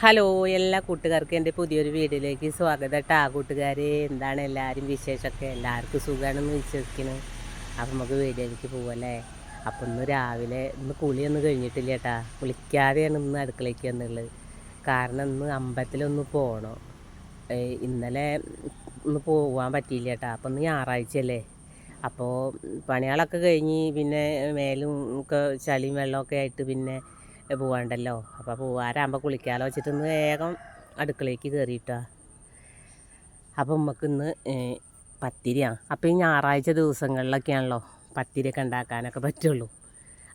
Hello എല്ലാ കൂട്ടുകാർക്കും എന്റെ പുതിയൊരു വീഡിയോയിലേക്ക് സ്വാഗതം കേട്ടോ കൂട്ടുകാരെ. എന്താണ് എല്ലാവരും വിശേഷമൊക്കെ? എല്ലാവർക്കും സുഖമാണെന്ന് വിശ്വസിക്കുന്നു. അപ്പം നമുക്ക് വീഡിയോയിലേക്ക് പോവല്ലേ? അപ്പം ഇന്ന് രാവിലെ ഇന്ന് കുളിയൊന്നും കഴിഞ്ഞിട്ടില്ല കേട്ടാ കുളിക്കാതെയാണ് ഇന്ന് അടുക്കളയ്ക്ക് എന്നുള്ളത് കാരണം ഇന്ന് അമ്പലത്തിലൊന്ന് പോകണം ഇന്നലെ ഒന്ന് പോകാൻ പറ്റിയില്ല കേട്ടോ അപ്പം ഇന്ന് ഞായറാഴ്ചയല്ലേ? അപ്പോൾ പണികളൊക്കെ കഴിഞ്ഞ് പിന്നെ മേലും ഒക്കെ ചളിയും വെള്ളമൊക്കെ ആയിട്ട് പിന്നെ പോവാണ്ടല്ലോ. അപ്പോൾ പോകാരാകുമ്പോൾ കുളിക്കാലോ വെച്ചിട്ട് ഇന്ന് വേഗം അടുക്കളയ്ക്ക് കയറിയിട്ടാ അപ്പം നമുക്ക് ഇന്ന് പത്തിരിയാണ് അപ്പോൾ ഈ ഞായറാഴ്ച ദിവസങ്ങളിലൊക്കെയാണല്ലോ പത്തിരിയൊക്കെ ഉണ്ടാക്കാനൊക്കെ പറ്റുള്ളൂ.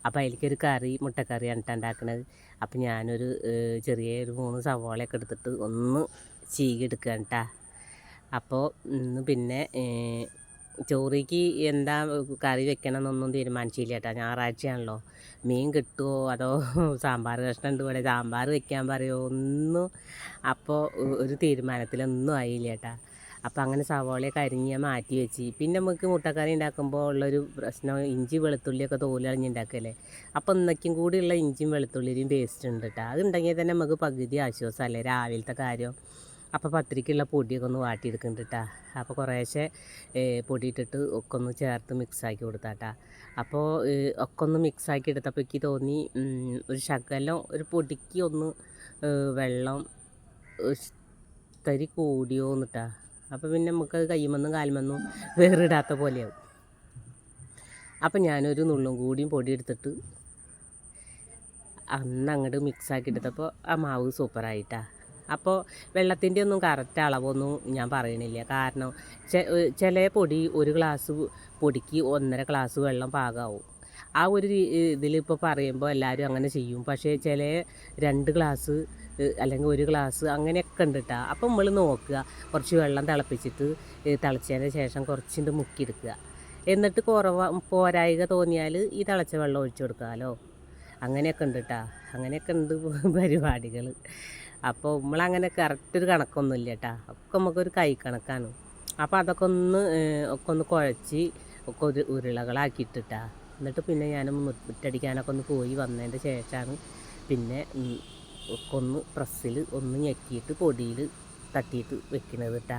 അപ്പോൾ അതിലേക്കൊരു കറി മുട്ടക്കറിയാണ് കേട്ടോ ഉണ്ടാക്കുന്നത് അപ്പം ഞാനൊരു ചെറിയ ഒരു മൂന്ന് സവാളയൊക്കെ എടുത്തിട്ട് ഒന്ന് ചീകി എടുക്കുകയാണ് കേട്ടോ. അപ്പോൾ ഇന്ന് പിന്നെ ചോറിക്ക് എന്താ കറി വെക്കണം എന്നൊന്നും തീരുമാനിച്ചില്ല കേട്ടോ ഞായറാഴ്ചയാണല്ലോ. മീൻ കിട്ടുമോ അതോ സാമ്പാർ കഷ്ണം ഉണ്ട് ഇവിടെ? സാമ്പാർ വെക്കാൻ പറയുമോ ഒന്നും അപ്പോൾ ഒരു തീരുമാനത്തിലൊന്നും ആയില്ല കേട്ടോ അപ്പോൾ അങ്ങനെ സവോളയെ കരിഞ്ഞ മാറ്റി വെച്ച്. പിന്നെ നമുക്ക് മുട്ടക്കറി ഉണ്ടാക്കുമ്പോൾ ഉള്ളൊരു പ്രശ്നം ഇഞ്ചി വെളുത്തുള്ളിയൊക്കെ തോലറിഞ്ഞ് ഉണ്ടാക്കല്ലേ അപ്പോൾ ഇന്നേക്കും കൂടിയുള്ള ഇഞ്ചിയും വെളുത്തുള്ളിയും പേസ്റ്റ് ഉണ്ട് കേട്ടോ അത് ഉണ്ടെങ്കിൽ തന്നെ നമുക്ക് പകുതി ആശ്വാസമല്ലേ? രാവിലത്തെ കാര്യം. അപ്പോൾ പത്തിരിക്കുള്ള പൊടിയൊക്കെ ഒന്ന് വാട്ടിയെടുക്കുന്നുണ്ട് കേട്ടോ അപ്പോൾ കുറേശ്ശെ പൊടിയിട്ടിട്ട് പൊടി ഒക്കെ ഒന്ന് ചേർത്ത് മിക്സാക്കി കൊടുത്താട്ടാ. അപ്പോൾ ഒക്കെ ഒന്ന് മിക്സാക്കി എടുത്തപ്പോൾ എനിക്ക് തോന്നി ഒരു ശകലം ഒരു പൊടിക്ക് ഒന്ന് വെള്ളം തരി കൂടിയോ എന്നിട്ടാ. അപ്പോൾ പിന്നെ നമുക്ക് കയ്യുമെന്നും കാലുമെന്നും വേറിടാത്ത പോലെയാവും. അപ്പം ഞാനൊരു നുള്ളും കൂടിയും പൊടി എടുത്തിട്ട് അന്ന് അങ്ങോട്ട് മിക്സാക്കി എടുത്തപ്പോൾ ആ മാവ് സൂപ്പറായിട്ടാ. അപ്പോൾ വെള്ളത്തിന്റെ ഒന്നും കറക്റ്റ് അളവൊന്നും ഞാൻ പറയണില്ല. കാരണം ചില പൊടി ഒരു ഗ്ലാസ് പൊടിക്ക് ഒന്നര ഗ്ലാസ് വെള്ളം പാകാവും. ആ ഒരു ഇതിലിപ്പോൾ പറയുമ്പോൾ എല്ലാവരും അങ്ങനെ ചെയ്യും. പക്ഷേ ചില രണ്ട് ഗ്ലാസ് അല്ലെങ്കിൽ ഒരു ഗ്ലാസ് അങ്ങനെയൊക്കെ ഉണ്ട് കേട്ടോ അപ്പോൾ നമ്മൾ നോക്കുക. കുറച്ച് വെള്ളം തിളപ്പിച്ചിട്ട് തിളച്ചതിന് ശേഷം കുറച്ചിട്ട് മുക്കിയെടുക്കുക. എന്നിട്ട് കുറവ പോരായിക തോന്നിയാൽ ഈ തിളച്ച വെള്ളം ഒഴിച്ചു കൊടുക്കാമല്ലോ അങ്ങനെയൊക്കെ ഉണ്ട് കേട്ടോ അങ്ങനെയൊക്കെ ഉണ്ട് പരിപാടികൾ അപ്പോൾ നമ്മളങ്ങനെ കറക്റ്റ് ഒരു കണക്കൊന്നുമില്ല കേട്ടോ. ഒക്കെ നമുക്കൊരു കൈ കണക്കാണ്. അപ്പോൾ അതൊക്കെ ഒന്ന് ഒക്കെ ഒന്ന് കുഴച്ച് ഒക്കെ ഒരു ഉരുളകളാക്കിയിട്ടിട്ടാ. എന്നിട്ട് പിന്നെ ഞാൻ മുറ്റടിക്കാനൊക്കെ ഒന്ന് പോയി വന്നതിന്റെ ശേഷമാണ് പിന്നെ ഒക്കെ ഒന്ന് പ്രസ്സിൽ ഒന്ന് ഞെക്കിയിട്ട് പൊടിയിൽ തട്ടിയിട്ട് വെക്കണത് കേട്ടാ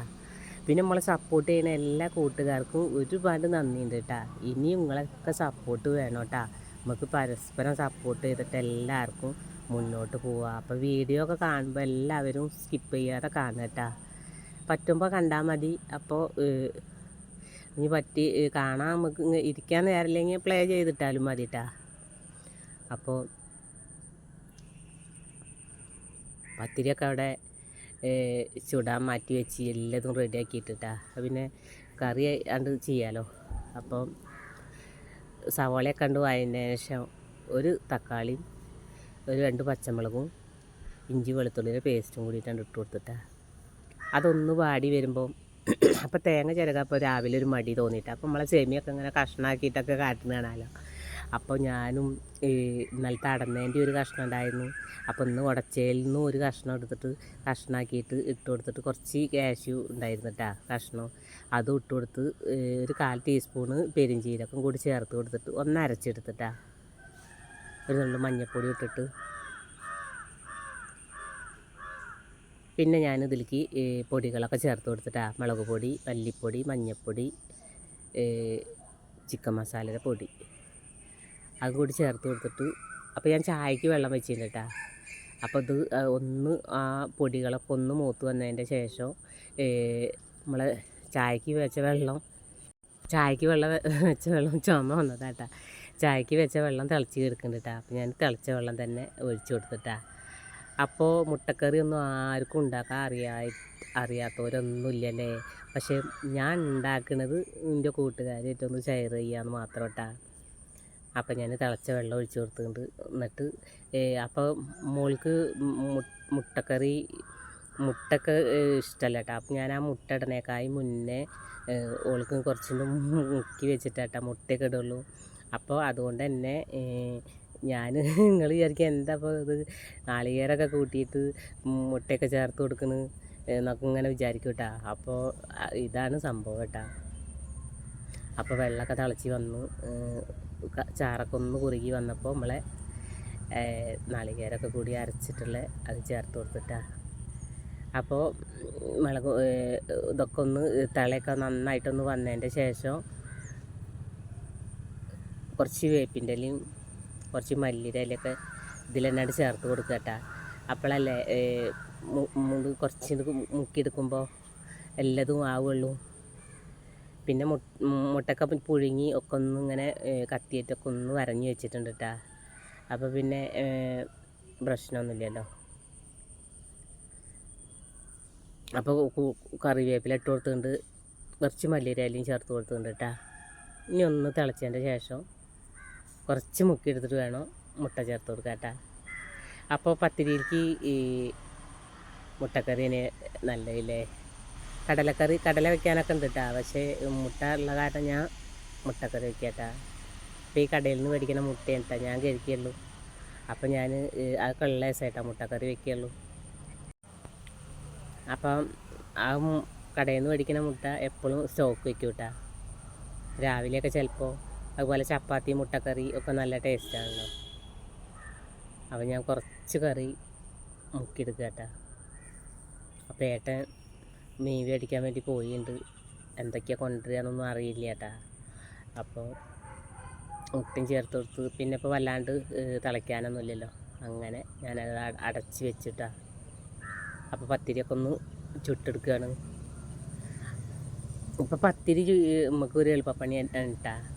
പിന്നെ നമ്മളെ സപ്പോർട്ട് ചെയ്യുന്ന എല്ലാ കൂട്ടുകാർക്കും ഒരുപാട് നന്ദിയുണ്ട് കേട്ടാ ഇനിയും നിങ്ങളൊക്കെ സപ്പോർട്ട് വേണം കേട്ടാ നമുക്ക് പരസ്പരം സപ്പോർട്ട് ചെയ്തിട്ട് എല്ലാവർക്കും മുന്നോട്ട് പോവുക. അപ്പോൾ വീഡിയോ ഒക്കെ കാണുമ്പോൾ എല്ലാവരും സ്കിപ്പ് ചെയ്യാതെ കാണുക പറ്റുമ്പോൾ കണ്ടാൽ മതി. അപ്പോൾ ഇനി പറ്റി കാണാൻ നമുക്ക് ഇരിക്കാൻ നേരമില്ലെങ്കിൽ പ്ലേ ചെയ്തിട്ടാലും മതി കേട്ടാ അപ്പോൾ പത്തിരിയൊക്കെ അവിടെ ചുടാൻ മാറ്റി വെച്ച് എല്ലാതും റെഡി ആക്കിയിട്ടിട്ടാ പിന്നെ കറി കണ്ട് ചെയ്യാലോ. അപ്പം സവാളയൊക്കെ കണ്ടു വായതിന് ശേഷം ഒരു തക്കാളിയും ഒരു രണ്ട് പച്ചമുളകും ഇഞ്ചി വെളുത്തുള്ളിയുടെ പേസ്റ്റും കൂടിയിട്ടാണ് ഇട്ട് കൊടുത്തിട്ടാ. അതൊന്ന് വാടി വരുമ്പോൾ അപ്പോൾ തേങ്ങ ചിരകപ്പോൾ രാവിലെ ഒരു മടി തോന്നിയിട്ട്. അപ്പോൾ നമ്മളെ സെമിയൊക്കെ ഇങ്ങനെ കഷ്ണാക്കിയിട്ടൊക്കെ കാട്ടുന്ന കാണാലോ. അപ്പോൾ ഞാനും ഈ ഇന്നലത്തെ അടന്നേന്റെ ഒരു കഷ്ണം ഉണ്ടായിരുന്നു. അപ്പോൾ ഇന്ന് ഉടച്ചയിൽ നിന്ന് ഒരു കഷ്ണം എടുത്തിട്ട് കഷ്ണമാക്കിയിട്ട് ഇട്ട് കൊടുത്തിട്ട് കുറച്ച് കാഷ്യൂ ഉണ്ടായിരുന്നു കേട്ടോ കഷ്ണം. അതും ഇട്ട് കൊടുത്ത് ഒരു കാൽ ടീസ്പൂണ് പെരിഞ്ചീരകം കൂടി ചേർത്ത് കൊടുത്തിട്ട് ഒന്ന് അരച്ചെടുത്തിട്ടാ. ഒരു നുള്ളു മഞ്ഞൾപ്പൊടി ഇട്ടിട്ട്. പിന്നെ ഞാൻ ഇതിലേക്ക് പൊടികളൊക്കെ ചേർത്ത് കൊടുത്തിട്ടാ മുളക് പൊടി മല്ലിപ്പൊടി മഞ്ഞൾപ്പൊടി ചിക്കൻ മസാലയുടെ പൊടി. അതും കൂടി ചേർത്ത് കൊടുത്തിട്ട് അപ്പോൾ ഞാൻ ചായക്ക് വെള്ളം വെച്ചിട്ടുണ്ട് അപ്പോൾ ഇത് ഒന്ന് ആ പൊടികളൊക്കെ ഒന്ന് മൂത്ത് വന്നതിന്റെ ശേഷം നമ്മളെ ചായക്ക് വെച്ച വെള്ളം ചായക്ക് വെള്ളം വെച്ച വെള്ളം ചുമ വന്നതാട്ടാ ചായക്ക് വെച്ച വെള്ളം തിളച്ച് കിടക്കുന്നുണ്ട് കേട്ടോ അപ്പോൾ ഞാൻ തിളച്ച വെള്ളം തന്നെ ഒഴിച്ചു കൊടുത്തിട്ടാ. അപ്പോൾ മുട്ടക്കറി ഒന്നും ആർക്കും ഉണ്ടാക്കാൻ അറിയാ അറിയാത്തവരൊന്നും ഇല്ലല്ലേ പക്ഷേ ഞാൻ ഉണ്ടാക്കുന്നത് എന്റെ കൂട്ടുകാരായിട്ടൊന്ന് ഷെയർ ചെയ്യാമെന്ന് മാത്രം കേട്ടാ അപ്പം ഞാൻ തിളച്ച വെള്ളം ഒഴിച്ചു കൊടുത്തിട്ടുണ്ട്. എന്നിട്ട് അപ്പോൾ മോൾക്ക് മുട്ടക്കറി മുട്ടക്ക് ഇഷ്ടമല്ല കേട്ടോ അപ്പം ഞാൻ ആ മുട്ട ഇടണേക്കായി മുന്നേ ഓൾക്ക് കുറച്ചും മുക്കി വെച്ചിട്ടാട്ടാ മുട്ടയൊക്കെ ഇടുള്ളൂ. അപ്പോൾ അതുകൊണ്ട് തന്നെ ഞാൻ നിങ്ങൾ വിചാരിക്കുക എന്താ ഇപ്പോൾ ഇത് നാളികേരമൊക്കെ കൂട്ടിയിട്ട് മുട്ടയൊക്കെ ചേർത്ത് കൊടുക്കുന്നു എന്നൊക്കെ ഇങ്ങനെ വിചാരിക്കും കേട്ടാ. അപ്പോൾ ഇതാണ് സംഭവം കേട്ടാ. അപ്പോൾ വെള്ളമൊക്കെ തിളച്ച് വന്നു ചാറൊക്കെ ഒന്ന് കുറുകി വന്നപ്പോൾ നമ്മളെ നാളികേരൊക്കെ കൂടി അരച്ചിട്ടുള്ള അത് ചേർത്ത് കൊടുത്തിട്ടാ. അപ്പോൾ മുളക് ഇതൊക്കെ ഒന്ന് തിളയൊക്കെ നന്നായിട്ടൊന്ന് വന്നതിന്റെ ശേഷം കുറച്ച് വേപ്പിന്റെ ഇലയും കുറച്ച് മല്ലിയുടെ ഇലയൊക്കെ ഇതിൽ തന്നെയാണ് ചേർത്ത് കൊടുക്കുക കേട്ടോ. അപ്പോഴല്ലേ മുണ്ട് കുറച്ച് മുക്കിയെടുക്കുമ്പോൾ എല്ലതും ആവുള്ളൂ. പിന്നെ മുട്ട മുട്ടക്ക പുഴുങ്ങി ഒക്കെ ഒന്ന് ഇങ്ങനെ കത്തിയിട്ടൊക്കെ ഒന്ന് വരഞ്ഞ് വെച്ചിട്ടുണ്ട് കേട്ടോ. അപ്പോൾ പിന്നെ പ്രശ്നമൊന്നുമില്ലല്ലോ. അപ്പോൾ കറിവേപ്പില ഇട്ട് കൊടുത്തുകൊണ്ട് കുറച്ച് മല്ലിരയിലയും ചേർത്ത് കൊടുത്തുകൊണ്ട് കേട്ടോ. ഇനി ഒന്ന് തിളച്ചതിന്റെ ശേഷം കുറച്ച് മുക്കി എടുത്തിട്ട് വേണം മുട്ട ചേർത്ത് കൊടുക്കുക കേട്ടോ അപ്പോൾ പത്തിരിക്ക് ഈ മുട്ടക്കറിന് നല്ലതില്ലേ കടലക്കറി കടല വെക്കാനൊക്കെ ഉണ്ട് കേട്ടോ പക്ഷേ മുട്ട ഉള്ള കാരണം ഞാൻ മുട്ടക്കറി വെക്കുക കേട്ടോ ഈ കടയിൽ നിന്ന് മേടിക്കുന്ന മുട്ടയാണ് കേട്ടോ ഞാൻ കഴിക്കുള്ളൂ അപ്പോൾ ഞാൻ ആ കള്ള ദിവസമായിട്ടാണ് മുട്ടക്കറി വെക്കുകയുള്ളൂ. അപ്പം ആ കടയിൽ നിന്ന് മേടിക്കുന്ന മുട്ട എപ്പോഴും സ്റ്റോക്ക് വെക്കും രാവിലെയൊക്കെ ചിലപ്പോൾ അതുപോലെ ചപ്പാത്തി മുട്ടക്കറി ഒക്കെ നല്ല ടേസ്റ്റാണല്ലോ അപ്പോൾ ഞാൻ കുറച്ച് കറി മുക്കിയെടുക്കുക കേട്ടോ. അപ്പോൾ ഏട്ടൻ മീൻ മേടിക്കാൻ വേണ്ടി പോയിട്ടുണ്ട് എന്തൊക്കെയാണ് കൊണ്ടുവരികയെന്നൊന്നും അറിയില്ല കേട്ടാ. അപ്പോൾ മുട്ടയും ചേർത്ത് കൊടുത്ത് പിന്നെ ഇപ്പോൾ വല്ലാണ്ട് തിളയ്ക്കാനൊന്നുമില്ലല്ലോ. അങ്ങനെ ഞാനത് അട- അടച്ച് വെച്ചിട്ടാ. അപ്പോൾ പത്തിരിയൊക്കെ ഒന്ന് ചുട്ടെടുക്കുകയാണ്. ഇപ്പോൾ പത്തിരി നമുക്ക് ഒരു എളുപ്പപ്പണി കേട്ടാ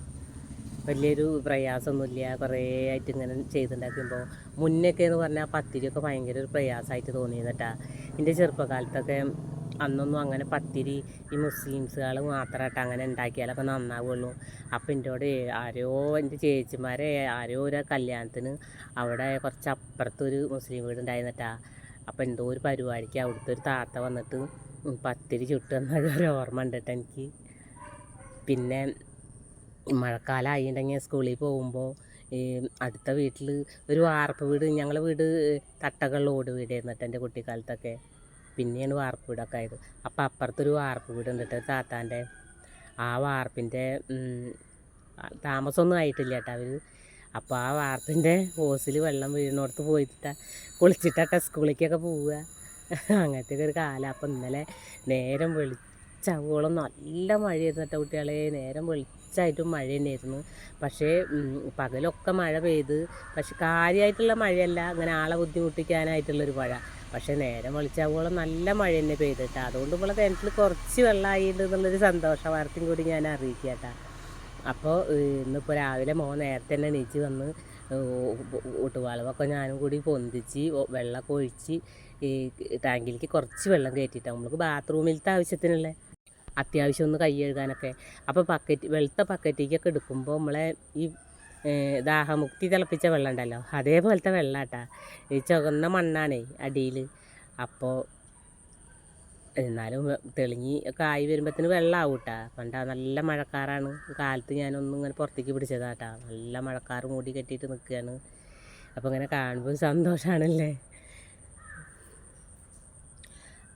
വലിയൊരു പ്രയാസമൊന്നുമില്ല. കുറേ ആയിട്ട് ഇങ്ങനെ ചെയ്തുണ്ടാക്കുമ്പോൾ മുന്നൊക്കെ എന്ന് പറഞ്ഞാൽ പത്തിരിയൊക്കെ ഭയങ്കര ഒരു പ്രയാസമായിട്ട് തോന്നിയത് എന്റെ ചെറുപ്പകാലത്തൊക്കെ അന്നൊന്നും അങ്ങനെ പത്തിരി ഈ മുസ്ലിംസുകൾ മാത്രമായിട്ട് അങ്ങനെ ഉണ്ടാക്കിയാലൊക്കെ നന്നാവുള്ളൂ. അപ്പം എന്റെ ആരോ എന്റെ ചേച്ചിമാരെ ആരോ ഒരു കല്യാണത്തിന് അവിടെ കുറച്ച് അപ്പുറത്തൊരു മുസ്ലിം വീട് ഉണ്ടായിരുന്നിട്ടാ അപ്പം എന്തോ ഒരു പരിപാടിക്ക് അവിടുത്തെ ഒരു താത്ത വന്നിട്ട് പത്തിരി ചുട്ടു എന്നൊരു ഓർമ്മ ഉണ്ട് കേട്ടോ എനിക്ക്. പിന്നെ മഴക്കാലം ആയിട്ടുണ്ടെങ്കിൽ സ്കൂളിൽ പോകുമ്പോൾ ഈ അടുത്ത വീട്ടിൽ ഒരു വാർപ്പ് വീട് ഞങ്ങളെ വീട് തട്ടകളിൽ ഓട് വീടായിരുന്നു കേട്ടോ എന്റെ കുട്ടിക്കാലത്തൊക്കെ. പിന്നെയാണ് വാർപ്പ് വീടൊക്കെ ആയത്. അപ്പം അപ്പുറത്തൊരു വാർപ്പ് വീടുണ്ട് കേട്ടോ താത്താന്റെ. ആ വാർപ്പിന്റെ താമസമൊന്നും ആയിട്ടില്ല കേട്ടോ അവർ അപ്പോൾ ആ വാർപ്പിന്റെ ഓസിൽ വെള്ളം വീഴുന്നിടത്ത് പോയിട്ട് കുളിച്ചിട്ടാ സ്കൂളിലേക്കൊക്കെ പോവുക. അങ്ങനത്തെ ഒരു കാലം. അപ്പം ഇന്നലെ നേരം വെളിച്ചവോളം നല്ല മഴയായിരുന്നു കേട്ടോ കുട്ടികളെ. നേരം വെളിച്ചായിട്ടും മഴ തന്നെയായിരുന്നു പക്ഷേ പകലൊക്കെ മഴ പെയ്ത് പക്ഷെ കാര്യമായിട്ടുള്ള മഴയല്ല അങ്ങനെ ആളെ ബുദ്ധിമുട്ടിക്കാനായിട്ടുള്ളൊരു മഴ. പക്ഷേ നേരം വെളിച്ചാവോളം നല്ല മഴ തന്നെ പെയ്തിട്ടാ. അതുകൊണ്ട് നമ്മളെ കിണറ്റിൽ കുറച്ച് വെള്ളമായിട്ടുണ്ട് എന്നുള്ളൊരു സന്തോഷ വാർത്തയും കൂടി ഞാൻ അറിയിക്കുക കേട്ടോ അപ്പോൾ ഇന്നിപ്പോൾ രാവിലെ മോൻ നേരത്തെ തന്നെ എണീച്ച് വന്ന് ഊട്ടുവാളവൊക്കെ ഞാനും കൂടി പൊന്തിച്ച് വെള്ളമൊക്കെ ഒഴിച്ച് ഈ ടാങ്കിലേക്ക് കുറച്ച് വെള്ളം കയറ്റിയിട്ടാണ് നമുക്ക് ബാത്റൂമിലത്തെ ആവശ്യത്തിനുള്ള അത്യാവശ്യം ഒന്ന് കൈ കഴുകാനൊക്കെ അപ്പോൾ പക്കറ്റ് വെളുത്ത പക്കറ്റിക്കൊക്കെ എടുക്കുമ്പോൾ നമ്മളെ ഈ ദാഹമുക്തി തിളപ്പിച്ച വെള്ളം ഉണ്ടല്ലോ അതേപോലത്തെ വെള്ളാട്ടാ. ഈ ചുവന്ന മണ്ണാണേ അടിയിൽ അപ്പോൾ എന്നാലും തെളിഞ്ഞി ഒക്കെ ആയി വരുമ്പോഴത്തേന് വെള്ളമാവും കേട്ടാ പണ്ടാ നല്ല മഴക്കാറാണ്. കാലത്ത് ഞാനൊന്നും ഇങ്ങനെ പുറത്തേക്ക് പിടിച്ചതാട്ടാ. നല്ല മഴക്കാർ മൂടി കെട്ടിയിട്ട് നിൽക്കുകയാണ് അപ്പോൾ ഇങ്ങനെ കാണുമ്പോൾ സന്തോഷമാണല്ലേ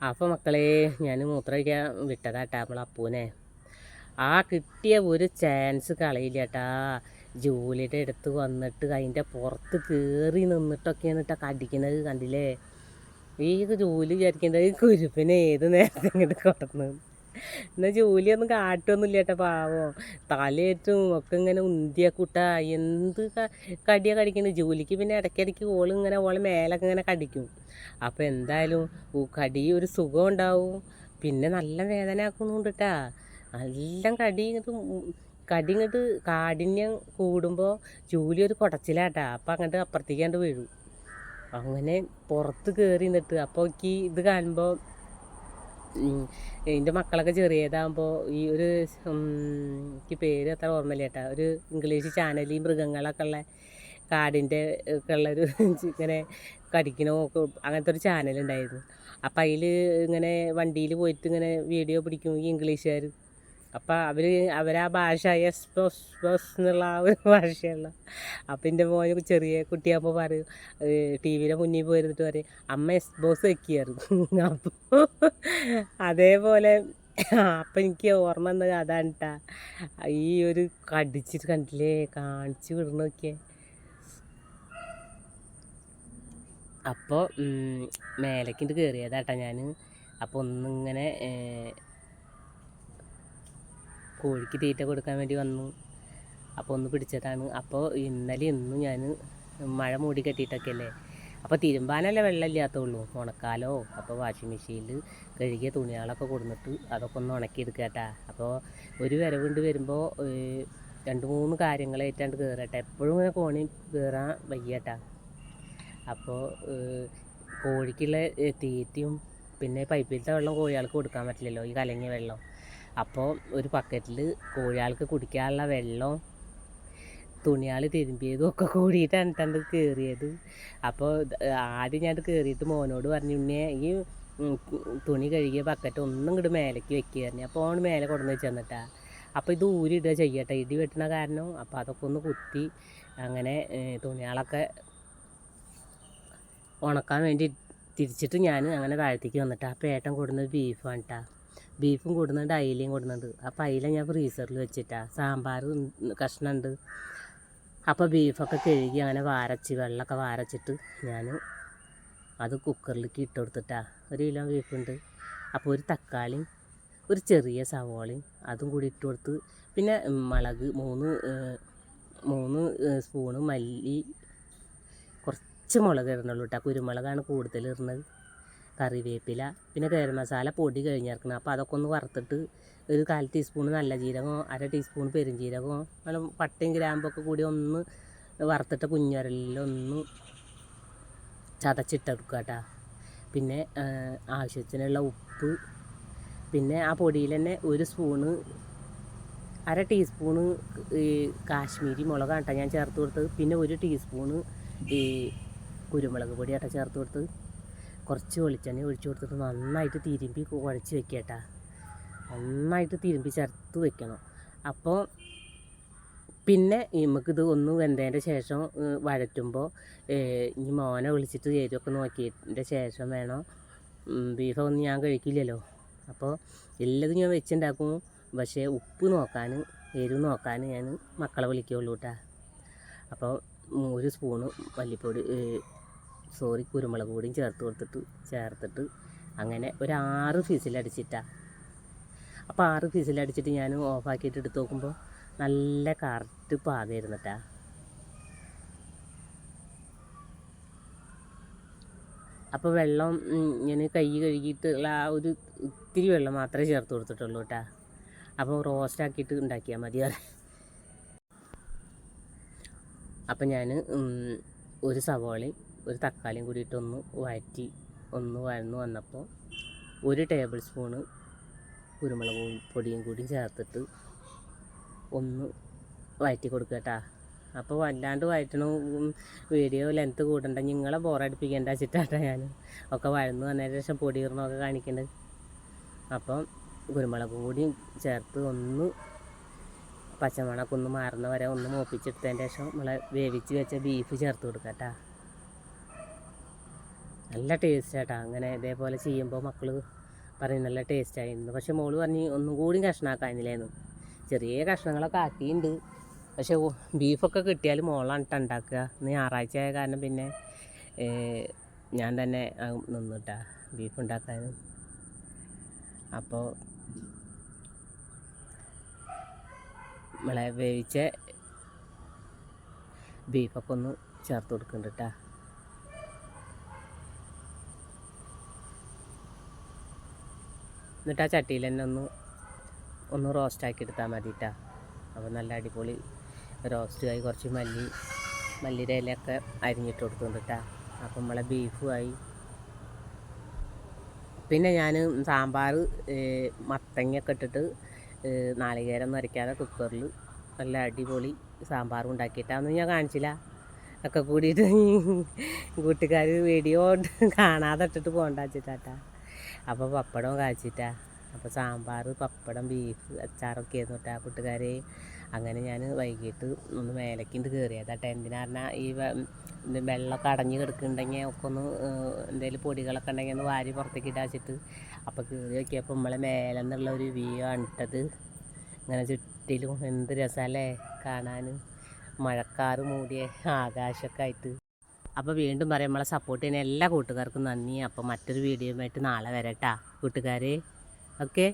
അപ്പോൾ മക്കളെ ഞാൻ മൂത്രമൊഴിക്കാൻ വിട്ടതാട്ടാ നമ്മൾ അപ്പൂനെ. ആ കിട്ടിയ ഒരു ചാൻസ് കളയില്ല കേട്ടാ ജോലിയുടെ അടുത്ത് വന്നിട്ട് അതിന്റെ പുറത്ത് കയറി നിന്നിട്ടൊക്കെ കേട്ടോ കടിക്കുന്നത് കണ്ടില്ലേ? ഈ ജോലി വിചാരിക്കേണ്ടത് കുരുപ്പിനെ ഏത് നേരത്തെ ഇങ്ങോട്ട് കൊടുന്നു. എന്നാൽ ജോലിയൊന്നും കാട്ടൊന്നുമില്ല കേട്ടോ പാവോ. തലയേറ്റും ഒക്കെ ഇങ്ങനെ ഉന്തിയ കൂട്ട എന്ത് കടിയാ കടിക്കുന്നത് ജോലിക്ക് പിന്നെ ഇടയ്ക്കിടയ്ക്ക് ഓൾ ഇങ്ങനെ ഓളെ മേലൊക്കെ ഇങ്ങനെ കടിക്കും. അപ്പോൾ എന്തായാലും കടി ഒരു സുഖം ഉണ്ടാവും. പിന്നെ നല്ല വേദന ആക്കുന്നുണ്ട് കേട്ടാ കടി ഇങ്ങോട്ട് കടി ഇങ്ങോട്ട് കാഠിന്യം കൂടുമ്പോൾ ജോലി ഒരു കുടച്ചിലാട്ടാ. അപ്പം അങ്ങോട്ട് അപ്പുറത്തേക്കാണ്ട് വീഴും. അങ്ങനെ പുറത്ത് കയറി നിന്നിട്ട് അപ്പോൾ എനിക്ക് ഇത് കാണുമ്പോൾ എന്റെ മക്കളൊക്കെ ചെറിയതാകുമ്പോൾ ഈ ഒരു എനിക്ക് പേര് അത്ര ഓർമ്മയില്ല കേട്ടോ. ഒരു ഇംഗ്ലീഷ് ചാനൽ ഈ മൃഗങ്ങളൊക്കെ ഉള്ള കാടിന്റെ ഒക്കെ ഉള്ളൊരു ഇങ്ങനെ കടിക്കണോ അങ്ങനത്തെ ഒരു ചാനലുണ്ടായിരുന്നു അപ്പം അതിൽ ഇങ്ങനെ വണ്ടിയിൽ പോയിട്ട് ഇങ്ങനെ വീഡിയോ പിടിക്കും ഈ ഇംഗ്ലീഷുകാർ അപ്പം അവർ അവരാ ഭാഷ എസ് പ്ലസ് പ്ലസ് എന്നുള്ള ആ ഒരു ഭാഷയുള്ള അപ്പം എന്റെ മോന് ചെറിയ കുട്ടിയാകുമ്പോൾ പറയും ടി വിയുടെ മുന്നിൽ പോയിരുന്നിട്ട് പറയും അമ്മ എസ് ബോസ് വെക്കുകയായിരുന്നു അപ്പോൾ അതേപോലെ അപ്പം എനിക്ക് ഓർമ്മ വന്നത് അതാണ് കേട്ടാ ഈ ഒരു കടിച്ചിട്ട് കണ്ടില്ലേ കാണിച്ചു വിടണൊക്കെ അപ്പോൾ മേലേക്കിട്ട് കയറിയതാട്ടാ ഞാൻ അപ്പോൾ ഒന്നിങ്ങനെ കോഴിക്ക് തീറ്റ കൊടുക്കാൻ വേണ്ടി വന്നു. അപ്പോൾ ഒന്ന് പിടിച്ചതാണ്. അപ്പോൾ ഇന്നലെ ഇന്നും ഞാൻ മഴ മൂടി കെട്ടിയിട്ടൊക്കെ അല്ലേ അപ്പോൾ തിരുമ്പാനല്ലേ വെള്ളമില്ലാത്തുള്ളൂ ഉണക്കാലോ. അപ്പോൾ വാഷിംഗ് മെഷീനിൽ കഴുകിയ തുണികളൊക്കെ കൊടുന്നിട്ട് അതൊക്കെ ഒന്ന് ഉണക്കിയെടുക്കട്ടാ അപ്പോൾ ഒരു വരവുണ്ട് വരുമ്പോൾ രണ്ട് മൂന്ന് കാര്യങ്ങളായിട്ടാണ്ട് കയറട്ടെ എപ്പോഴും ഇങ്ങനെ കോണി കയറാൻ വയ്യട്ടാ അപ്പോൾ കോഴിക്കുള്ള തീറ്റയും പിന്നെ പൈപ്പിലത്തെ വെള്ളം കോഴികൾക്ക് കൊടുക്കാൻ പറ്റില്ലല്ലോ. ഈ കലങ്ങിയ വെള്ളം. അപ്പോൾ ഒരു ബക്കറ്റിൽ കോഴിയാൾക്ക് കുടിക്കാനുള്ള വെള്ളം തുണിയാൾ തിരുമ്പിയതും ഒക്കെ കൂടിയിട്ടാണ് തണ്ട് കയറിയത്. അപ്പോൾ ആദ്യം ഞാൻ കയറിയിട്ട് മോനോട് പറഞ്ഞു ഉണ്ണിയെ ഈ തുണി കഴുകിയ പക്കറ്റ് ഒന്നും ഇങ്ങോട്ട് മേലേക്ക് വെക്കുകയായിരുന്നു അപ്പോൾ ഓൺ മേലെ കൊണ്ടുവന്ന് വെച്ച് തന്നിട്ടാ. അപ്പോൾ ഇത് ഊരിടുക ചെയ്യട്ടെ ഇടി വെട്ടണ കാരണം അപ്പോൾ അതൊക്കെ ഒന്ന് കുത്തി അങ്ങനെ തുണികളൊക്കെ ഉണക്കാൻ വേണ്ടി തിരിച്ചിട്ട് ഞാൻ അങ്ങനെ താഴത്തേക്ക് വന്നിട്ടാ. അപ്പോൾ ഏട്ടൻ കൊടുന്നത് ബീഫാണ് കേട്ടോ ബീഫും കൂടുന്നുണ്ട് അയിലയും കൂടുന്നുണ്ട്. അപ്പോൾ അയില ഞാൻ ഫ്രീസറിൽ വെച്ചിട്ടാ. സാമ്പാർ കഷ്ണമുണ്ട് അപ്പോൾ ബീഫൊക്കെ കഴുകി അങ്ങനെ വാരച്ച് വെള്ളമൊക്കെ വാരച്ചിട്ട് ഞാൻ അത് കുക്കറിലേക്ക് ഇട്ട് കൊടുത്തിട്ടാ. ഒരു കിലോ ബീഫുണ്ട്. അപ്പോൾ ഒരു തക്കാളിയും ഒരു ചെറിയ സവോളയും അതും കൂടി ഇട്ട് കൊടുത്ത് പിന്നെ മുളക് മൂന്ന് മൂന്ന് സ്പൂണ് മല്ലി കുറച്ച് മുളക് ഇടണുള്ളൂ കേട്ടോ കുരുമുളകാണ് കൂടുതൽ ഇടുന്നത്. കറിവേപ്പില പിന്നെ ഗരം മസാല പൊടി കഴിഞ്ഞിറക്കണം. അപ്പോൾ അതൊക്കെ ഒന്ന് വറുത്തിട്ട് ഒരു കാൽ ടീസ്പൂൺ നല്ല ജീരകം അര ടീസ്പൂൺ പെരുംജീരകം അങ്ങനെ പട്ടയും ഗ്രാമ്പൊക്കെ കൂടി ഒന്ന് വറുത്തിട്ട് കുഞ്ഞുരലിലൊന്ന് ചതച്ചിട്ടെടുക്കുക കേട്ടോ. പിന്നെ ആവശ്യത്തിനുള്ള ഉപ്പ് പിന്നെ ആ പൊടിയിൽ തന്നെ ഒരു സ്പൂണ് അര ടീസ്പൂണ് ഈ കാശ്മീരി മുളകാണ് കേട്ടോ ഞാൻ ചേർത്ത് കൊടുത്തത്. പിന്നെ ഒരു ടീസ്പൂണ് ഈ കുരുമുളക് പൊടി ചേർത്ത് കൊടുത്തത്. കുറച്ച് വെളിച്ചെണ്ണ ഒഴിച്ചു കൊടുത്തിട്ട് നന്നായിട്ട് തിരുമ്പി കുഴച്ച് വെക്കുക കേട്ടോ നന്നായിട്ട് തിരുമ്പി ചേർത്ത് വെക്കണം. അപ്പോൾ പിന്നെ നമുക്കിത് ഒന്ന് വെന്തതിന്റെ ശേഷം വഴറ്റുമ്പോൾ ഇനി മോനെ വിളിച്ചിട്ട് ചേരുമൊക്കെ നോക്കിയതിന്റെ ശേഷം വേണം. ബീഫൊന്നും ഞാൻ കഴിക്കില്ലല്ലോ. അപ്പോൾ എല്ലാതും ഞാൻ വെച്ചുണ്ടാക്കും. പക്ഷേ ഉപ്പ് നോക്കാൻ എരിവ് നോക്കാൻ ഞാൻ മക്കളെ വിളിക്കുകയുള്ളൂ കേട്ടോ അപ്പോൾ ഒരു സ്പൂണ് മല്ലിപ്പൊടി സോറി കുരുമുളക് പൊടിയും ചേർത്ത് കൊടുത്തിട്ട് ചേർത്തിട്ട് അങ്ങനെ ഒരു ആറ് ഫീസിലടിച്ചിട്ടാണ് അപ്പോൾ ആറ് ഫിസിലടിച്ചിട്ട് ഞാൻ ഓഫാക്കിയിട്ട് എടുത്ത് നോക്കുമ്പോൾ നല്ല കറക്റ്റ് പാകമായിരുന്നു അപ്പോൾ വെള്ളം ഞാൻ കൈ കഴുകിയിട്ടുള്ള ആ ഒരു ഇത്തിരി വെള്ളം മാത്രമേ ചേർത്ത് കൊടുത്തിട്ടുള്ളൂ കേട്ടാ അപ്പോൾ റോസ്റ്റ് ആക്കിയിട്ട് ഉണ്ടാക്കിയാൽ മതി അപ്പം ഞാൻ ഒരു സവാളയും ഒരു തക്കാളിയും കൂടിയിട്ട് ഒന്ന് വഴറ്റി ഒന്ന് വഴന്ന് വന്നപ്പോൾ ഒരു ടേബിൾ സ്പൂണ് കുരുമുളക് പൊടിയും കൂടി ചേർത്തിട്ട് ഒന്ന് വഴറ്റി കൊടുക്കുക കേട്ടാ അപ്പോൾ വല്ലാണ്ട് വഴറ്റണ വീഡിയോ ലെങ്ത്ത് കൂടണ്ട. നിങ്ങളെ ബോറടിപ്പിക്കേണ്ട വെച്ചിട്ടാട്ടാ ഞാൻ ഒക്കെ വഴന്ന് വന്നതിന് ശേഷം പൊടി ഇടണമൊക്കെ കാണിക്കേണ്ടത് അപ്പം കുരുമുളകും കൂടി ചേർത്ത് ഒന്ന് പച്ചമണമൊക്കെ ഒന്ന് മാറുന്ന വരെ ഒന്ന് മോപ്പിച്ചെടുത്തതിന്റെ ശേഷം നമ്മളെ വേവിച്ച് വെച്ച ബീഫ് ചേർത്ത് കൊടുക്കാം കേട്ടാ നല്ല ടേസ്റ്റ് ആട്ടാ. അങ്ങനെ ഇതേപോലെ ചെയ്യുമ്പോൾ മക്കൾ പറയും നല്ല ടേസ്റ്റ് ആയിരുന്നു. പക്ഷെ മോൾ പറഞ്ഞ് ഒന്നും കൂടി കഷ്ണമാക്കാനില്ലായിരുന്നു ചെറിയ കഷ്ണങ്ങളൊക്കെ ആക്കിയിട്ടുണ്ട് പക്ഷെ ബീഫൊക്കെ കിട്ടിയാൽ മോളാണ് ഉണ്ടാക്കുക ഇന്ന് ഞായറാഴ്ച ആയ കാരണം പിന്നെ ഞാൻ തന്നെ നിന്നിട്ടാ ബീഫ് ഉണ്ടാക്കാനും അപ്പോൾ നമ്മളെ വേവിച്ച ബീഫൊക്കെ ഒന്ന് ചേർത്ത് കൊടുക്കുന്നുണ്ട് കേട്ടാ എന്നിട്ട് ആ ചട്ടിയിൽ തന്നെ ഒന്ന് ഒന്ന് റോസ്റ്റ് ആക്കി എടുത്താൽ മതിട്ടാ. അപ്പോൾ നല്ല അടിപൊളി റോസ്റ്റ് ആയി. കുറച്ച് മല്ലി മല്ലിയുടെ ഇലയൊക്കെ അരിഞ്ഞിട്ട് കൊടുക്കുന്നുണ്ട് അപ്പം നമ്മളെ ബീഫുമായി പിന്നെ ഞാൻ സാമ്പാർ മത്തങ്ങയൊക്കെ ഇട്ടിട്ട് നാളികേരം നിറയ്ക്കാതെ കുക്കറിൽ നല്ല അടിപൊളി സാമ്പാർ ഉണ്ടാക്കിയിട്ടാന്ന് ഞാൻ കാണിച്ചില്ല. ഒക്കെ കൂടിയിട്ട് കൂട്ടുകാർ വീഡിയോ കാണാതെ ഇട്ടിട്ട് പോകണ്ട അപ്പോൾ പപ്പടം കാച്ചിട്ടാ. അപ്പോൾ സാമ്പാർ പപ്പടം ബീഫ് അച്ചാറൊക്കെ ആയിരുന്നു കേട്ടോ കൂട്ടുകാരെ. അങ്ങനെ ഞാൻ വൈകിട്ട് ഒന്ന് മേലേക്കിണ്ട് കയറിയതാട്ടെ എന്തിനാ പറഞ്ഞാൽ ഈ വെള്ളമൊക്കെ അടഞ്ഞു കിടക്കുന്നുണ്ടെങ്കിൽ ഒക്കെ ഒന്ന് എന്തെങ്കിലും പൊടികളൊക്കെ ഉണ്ടെങ്കിൽ ഒന്ന് വാരി പുറത്തേക്ക് ഇടാച്ചിട്ട് അപ്പോൾ കയറി നോക്കിയപ്പോൾ നമ്മളെ മേലെ നിന്നുള്ള ഒരു വ്യൂ ആണ് ഇട്ടത്. ഇങ്ങനെ ചുറ്റിലും എന്ത് രസമല്ലേ കാണാൻ മഴക്കാറ് മൂടിയ ആകാശമൊക്കെ ആയിട്ട്. അപ്പോൾ വീണ്ടും പറയാം നമ്മളെ സപ്പോർട്ട് ചെയ്യുന്ന എല്ലാ കൂട്ടുകാർക്കും നന്ദി. അപ്പോൾ മറ്റൊരു വീഡിയോയുമായിട്ട് നാളെ വരട്ടാ കൂട്ടുകാരെ. ഓക്കെ